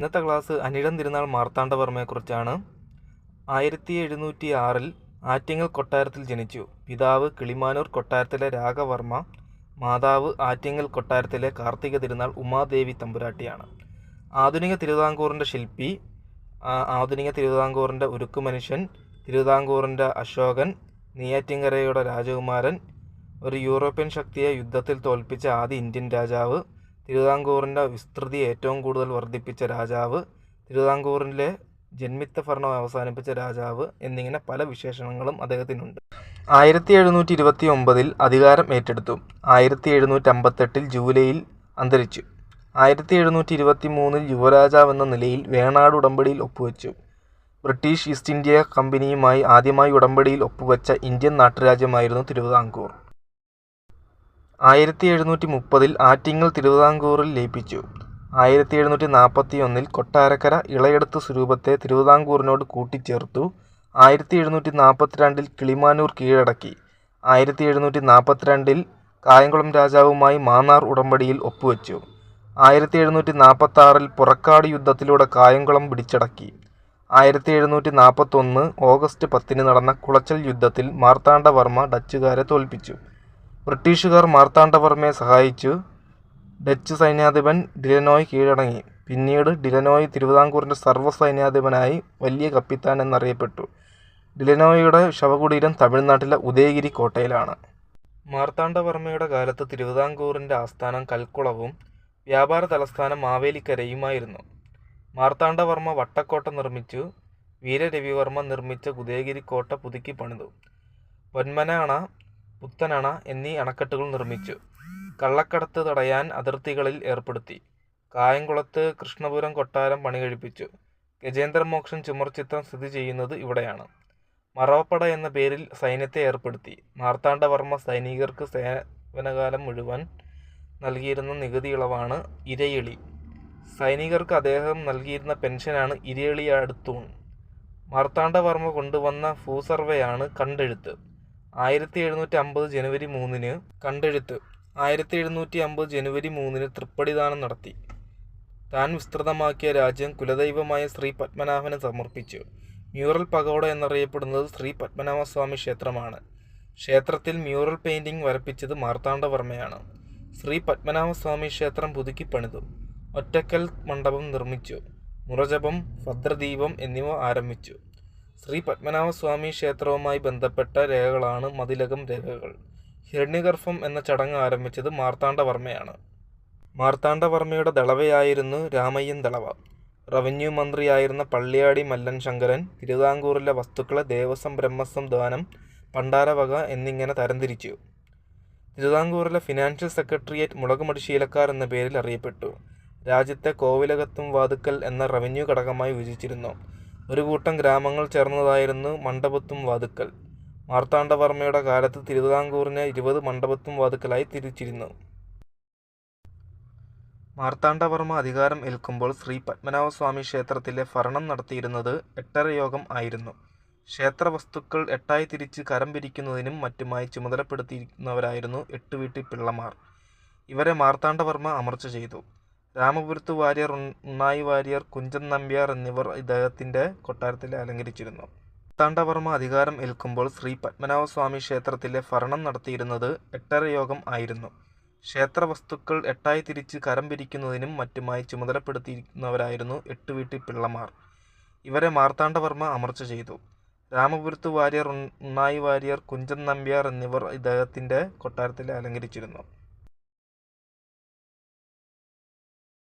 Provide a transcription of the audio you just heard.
ഇന്നത്തെ ക്ലാസ് അനിഴം തിരുനാൾ മാർത്താണ്ഡവർമ്മയെക്കുറിച്ചാണ് ആയിരത്തി എഴുന്നൂറ്റി ആറിൽ ആറ്റിങ്ങൽ കൊട്ടാരത്തിൽ ജനിച്ചു. പിതാവ് കിളിമാനൂർ കൊട്ടാരത്തിലെ രാഘവർമ്മ മാതാവ് ആറ്റിങ്ങൽ കൊട്ടാരത്തിലെ കാർത്തിക തിരുനാൾ ഉമാദേവി തമ്പുരാട്ടിയാണ്. ആധുനിക തിരുവിതാംകൂറിന്റെ ശില്പി ആധുനിക തിരുവിതാംകൂറിന്റെ ഉരുക്കുമനുഷ്യൻ തിരുവിതാംകൂറിന്റെ അശോകൻ നെയ്യാറ്റിങ്കരയുടെ രാജകുമാരൻ ഒരു യൂറോപ്യൻ ശക്തിയെ യുദ്ധത്തിൽ തോൽപ്പിച്ച ആദ്യ ഇന്ത്യൻ രാജാവ് തിരുവിതാംകൂറിന്റെ വിസ്തൃതി ഏറ്റവും കൂടുതൽ വർദ്ധിപ്പിച്ച രാജാവ് തിരുവിതാംകൂറിലെ ജന്മിത്ത ഭരണം അവസാനിപ്പിച്ച രാജാവ് എന്നിങ്ങനെ പല വിശേഷണങ്ങളും അദ്ദേഹത്തിനുണ്ട്. ആയിരത്തി എഴുന്നൂറ്റി ഇരുപത്തി ഒമ്പതിൽ അധികാരം ഏറ്റെടുത്തു. ആയിരത്തി എഴുന്നൂറ്റി അമ്പത്തെട്ടിൽ ജൂലൈയിൽ അന്തരിച്ചു. ആയിരത്തി എഴുന്നൂറ്റി ഇരുപത്തി മൂന്നിൽ യുവരാജാവെന്ന നിലയിൽ വേണാട് ഉടമ്പടിയിൽ ഒപ്പുവെച്ചു. ബ്രിട്ടീഷ് ഈസ്റ്റ് ഇന്ത്യ കമ്പനിയുമായി ആദ്യമായി ഉടമ്പടിയിൽ ഒപ്പുവെച്ച ഇന്ത്യൻ നാട്ടുരാജ്യമായിരുന്നു തിരുവിതാംകൂർ. ആയിരത്തി എഴുന്നൂറ്റി മുപ്പതിൽ ആറ്റിങ്ങൽ തിരുവിതാംകൂറിൽ ലയിപ്പിച്ചു. ആയിരത്തി എഴുന്നൂറ്റി നാൽപ്പത്തി ഒന്നിൽ കൊട്ടാരക്കര ഇളയെടുത്ത് സ്വരൂപത്തെ തിരുവിതാംകൂറിനോട് കൂട്ടിച്ചേർത്തു. ആയിരത്തി എഴുന്നൂറ്റി നാൽപ്പത്തിരണ്ടിൽ കിളിമാനൂർ കീഴടക്കി. ആയിരത്തി എഴുന്നൂറ്റി നാൽപ്പത്തിരണ്ടിൽ കായംകുളം രാജാവുമായി മാന്നാർ ഉടമ്പടിയിൽ ഒപ്പുവെച്ചു. ആയിരത്തി എഴുന്നൂറ്റി നാൽപ്പത്തി ആറിൽ പുറക്കാട് യുദ്ധത്തിലൂടെ കായംകുളം പിടിച്ചടക്കി. ആയിരത്തി എഴുന്നൂറ്റി നാൽപ്പത്തൊന്ന് ഓഗസ്റ്റ് പത്തിന് നടന്ന കുളച്ചൽ യുദ്ധത്തിൽ മാർത്താണ്ഡവർമ്മ ഡച്ചുകാരെ തോൽപ്പിച്ചു. ബ്രിട്ടീഷുകാർ മാർത്താണ്ഡവർമ്മയെ സഹായിച്ചു. ഡച്ച് സൈന്യാധിപൻ ഡിലനോയ് കീഴടങ്ങി. പിന്നീട് ഡിലനോയ് തിരുവിതാംകൂറിന്റെ സർവ സൈന്യാധിപനായി വലിയ കപ്പിത്താൻ എന്നറിയപ്പെട്ടു. ഡിലനോയുടെ ശവകുടീരം തമിഴ്നാട്ടിലെ ഉദയഗിരി കോട്ടയിലാണ്. മാർത്താണ്ഡവർമ്മയുടെ കാലത്ത് തിരുവിതാംകൂറിന്റെ ആസ്ഥാനം കൽക്കുളവും വ്യാപാര തലസ്ഥാനം മാവേലിക്കരയുമായിരുന്നു. മാർത്താണ്ഡവർമ്മ വട്ടക്കോട്ട നിർമ്മിച്ചു. വീരരവിവർമ്മ നിർമ്മിച്ച ഉദയഗിരി കോട്ട പുതുക്കി പണിതു. പൊന്മന പുത്തനണ എന്നീ അണക്കെട്ടുകൾ നിർമ്മിച്ചു. കള്ളക്കടത്ത് തടയാൻ അതിർത്തികളിൽ ഏർപ്പെടുത്തി. കായംകുളത്ത് കൃഷ്ണപുരം കൊട്ടാരം പണികഴിപ്പിച്ചു. ഗജേന്ദ്രമോക്ഷൻ ചുമർചിത്രം സ്ഥിതി ചെയ്യുന്നത് ഇവിടെയാണ്. മറവപ്പട എന്ന പേരിൽ സൈന്യത്തെ ഏർപ്പെടുത്തി. മാർത്താണ്ഡവർമ്മ സൈനികർക്ക് സേവനകാലം മുഴുവൻ നൽകിയിരുന്ന നികുതി ഇളവാണ് ഇരയിളി. സൈനികർക്ക് അദ്ദേഹം നൽകിയിരുന്ന പെൻഷനാണ് ഇരയിളിയടുത്തൂൺ. മാർത്താണ്ഡവർമ്മ കൊണ്ടുവന്ന ഭൂസർവേയാണ് കണ്ടെഴുത്ത്. ആയിരത്തി എഴുന്നൂറ്റി അമ്പത് ജനുവരി മൂന്നിന് കണ്ടെഴുത്ത്. ആയിരത്തി എഴുന്നൂറ്റി അമ്പത് ജനുവരി മൂന്നിന് തൃപ്പടിദാനം നടത്തി. താൻ വിസ്തൃതമാക്കിയ രാജ്യം കുലദൈവമായ ശ്രീ പത്മനാഭന് സമർപ്പിച്ചു. മ്യൂറൽ പകോട എന്നറിയപ്പെടുന്നത് ശ്രീ പത്മനാഭസ്വാമി ക്ഷേത്രമാണ്. ക്ഷേത്രത്തിൽ മ്യൂറൽ പെയിൻറിംഗ് വരപ്പിച്ചത് മാർത്താണ്ഡവർമ്മയാണ്. ശ്രീ പത്മനാഭസ്വാമി ക്ഷേത്രം പുതുക്കി പണിതു. ഒറ്റക്കൽ മണ്ഡപം നിർമ്മിച്ചു. മുറജപം ഭദ്രദീപം എന്നിവ ആരംഭിച്ചു. ശ്രീ പത്മനാഭസ്വാമി ക്ഷേത്രവുമായി ബന്ധപ്പെട്ട രേഖകളാണ് മതിലകം രേഖകൾ. ഹിരണ്യഗർഭം എന്ന ചടങ്ങ് ആരംഭിച്ചത് മാർത്താണ്ഡവർമ്മയാണ്. മാർത്താണ്ഡവർമ്മയുടെ ദളവയായിരുന്നു രാമയ്യൻ ദളവ. റവന്യൂ മന്ത്രിയായിരുന്ന പള്ളിയാടി മല്ലൻ ശങ്കരൻ തിരുവിതാംകൂറിലെ വസ്തുക്കളെ ദേവസ്വം ബ്രഹ്മസ്വം ദാനം പണ്ടാരവക എന്നിങ്ങനെ തരംതിരിച്ചു. തിരുവിതാംകൂറിലെ ഫിനാൻഷ്യൽ സെക്രട്ടേറിയറ്റ് മുളകുമടി ശീലക്കാർ എന്ന പേരിൽ അറിയപ്പെട്ടു. രാജ്യത്തെ കോവിലകത്തും വാതുക്കൽ എന്ന റവന്യൂ ഘടകമായി വിഭജിച്ചിരുന്നു. ഒരു കൂട്ടം ഗ്രാമങ്ങൾ ചേർന്നതായിരുന്നു മണ്ഡപത്തും വാതുക്കൽ. മാർത്താണ്ഡവർമ്മയുടെ കാലത്ത് തിരുവിതാംകൂറിനെ ഇരുപത് മണ്ഡപത്തും വാതുക്കലായി തിരിച്ചിരുന്നു. മാർത്താണ്ഡവർമ്മ അധികാരം ഏൽക്കുമ്പോൾ ശ്രീ പത്മനാഭസ്വാമി ക്ഷേത്രത്തിലെ ഭരണം നടത്തിയിരുന്നത് എട്ടര യോഗം ആയിരുന്നു. ക്ഷേത്ര വസ്തുക്കൾ എട്ടായി തിരിച്ച് കരം പിരിക്കുന്നതിനും മറ്റുമായി ചുമതലപ്പെടുത്തിയിരുന്നവരായിരുന്നു എട്ടുവീട്ടി പിള്ളമാർ. ഇവരെ മാർത്താണ്ഡവർമ്മ അമർച്ച ചെയ്തു. രാമപുരത്ത് വാര്യർ ഉണ്ണായി വാര്യർ കുഞ്ചൻ നമ്പ്യാർ എന്നിവർ ഇദ്ദേഹത്തിന്റെ കൊട്ടാരത്തിൽ അലങ്കരിച്ചിരുന്നു. മാർത്താണ്ഡവർമ്മ അധികാരം ഏൽക്കുമ്പോൾ ശ്രീ പത്മനാഭസ്വാമി ക്ഷേത്രത്തിലെ ഭരണം നടത്തിയിരുന്നത് എട്ടരയോഗം ആയിരുന്നു. ക്ഷേത്ര വസ്തുക്കൾ എട്ടായി തിരിച്ച് കരം പിരിക്കുന്നതിനും മറ്റുമായി ചുമതലപ്പെടുത്തിയിരുന്നവരായിരുന്നു എട്ട് വീട്ടിൽ പിള്ളമാർ. ഇവരെ മാർത്താണ്ഡവർമ്മ അമർച്ച ചെയ്തു. രാമപുരത്ത് വാര്യർ ഉണ്ണായി വാര്യർ കുഞ്ചൻ നമ്പ്യാർ എന്നിവർ ഇദ്ദേഹത്തിന്റെ കൊട്ടാരത്തിൽ അലങ്കരിച്ചിരുന്നു.